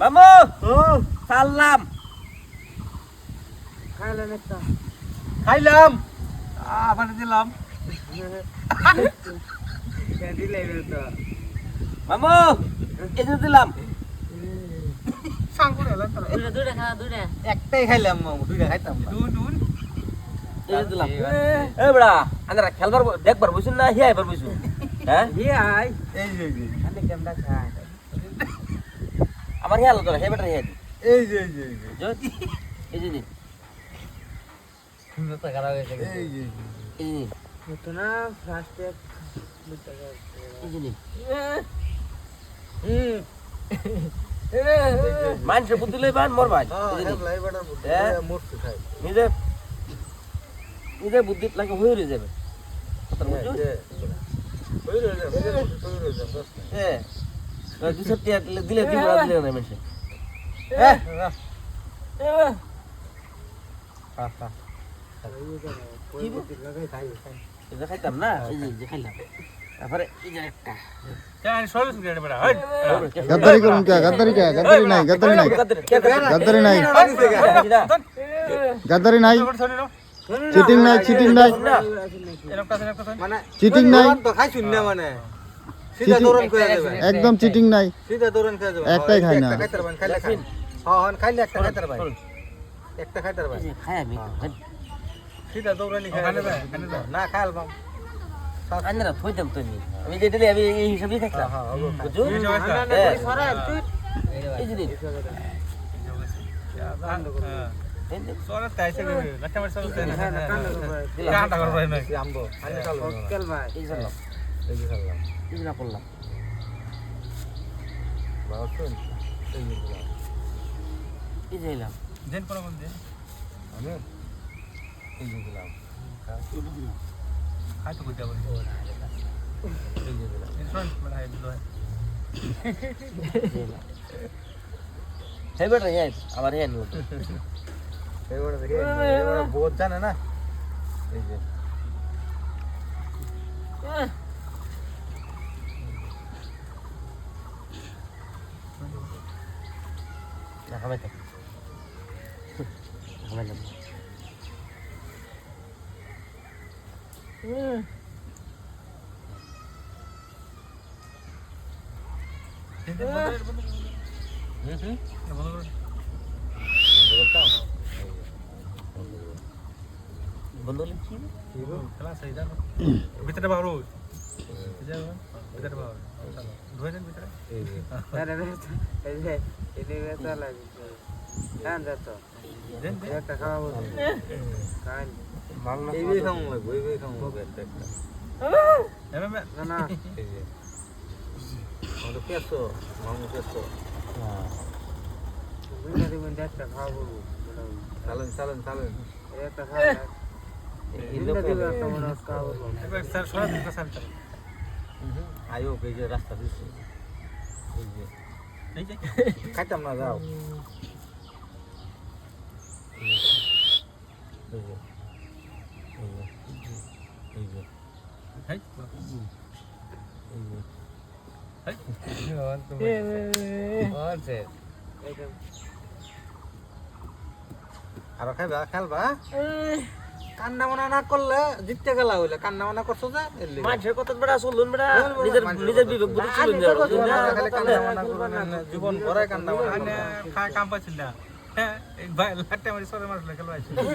মামু! ও। সালাম খাইলেন একটা। খাইলাম। আবার দিলাম। দিলে তো। মামু যে দিলাম। একটাই খাইলাম মামু দুইটা খাইতাম। দিলাম। এ। বড়া আমরা খেলবার দেখবার বসুন না হিয়া এবার বসুন। হ্যাঁ? হিয়াই। এই যে যে। কেমন খায়? আমার হিয়া লাগতো হে হিয়া দি এই যে এই যে এই যে। যো, এই যে নি, সুন্দরটা খারাপ হয়ে গেছে এই যে এই যে তো না ফার্স্টে এই যে হুম মানুষের বুদ্ধি লই বান মর ভাই। এই যে নি। হ্যাঁ? নিজে নিজে বুদ্ধি লাগে হয়ে রয়ে যাবে কথা বুঝছ? হ্যাঁ। দুশো টিয়া দিলে দিব না দিলে না মানুষে খাইতাম না খাইলাম। তারপরে এই যে একটা গেড়ে বড় হাই গদ্দারি করুন কে গদ্দারি কে গদ্দারি নাই গদ্দারি নাই। গদ্দারি নাই। গদ্দারি নাই। চিটিং নাই চিটিং নাই। মানে চিটিং নাই। তো খাই শুন না মানে। একদম চিটিং নাই। একটাই খাই না। একটা খাইতে পারবেন খাইলে খাই হ্যাঁ হ্যাঁ খাইলে একটা খাইতে পারবেন একটা খাইতে পারবেন খাই আমি। সিধা দৌড়ানি খাই ওখানে যায়, ওখানে যায়। না খাইল বাম। আন্দারা থইতাম তো আমি। আমি যে দিলে আমি এই হিসাবে খাইতাম হ্যাঁ বুঝছ? এই যে। হ্যাঁ। সরা দিন। তাইছে মার না দিলাম। কাটা না আমবো। আনে চালু। কেল ভাই এই যে করলাম। এই না করলাম বাবা শুন এই যে দিলাম। এই যে এলাম দেন কোন কোন আমি এই যে দিলাম হাই তো কইতে বলি এই যে দিলাম হাই হে বেটা হে আবার হে নিল এবারে দেখি এবারে বহুত জানে না এই যে না খাবে তো খাবে না হুম হুম বন্ধ করো চালেন চালেন চালেন একটা খাওয়া একটা মনে খাওয়াবো একবার স্যার সরা দিন স্যার আয়ো এই যে রাস্তা দিচ্ছে এই যে এই যে খাইতাম না যাও এই যে এই যে এই যে হাই এই যে হাই আরও খাইবা খেলবা কান্না মানা না করলে জিততে গেলা হইলে কান্না মানা করছ যে। মানুষের কথা বেড়া চলুন বেড়া। নিজের নিজের। বিবেক বুদ্ধি চলুন না, জীবন ভরে কান্না মানা কাম পাচ্ছিল না হ্যাঁ ভাই লাটে মারি সরে মারলে খেলা আছে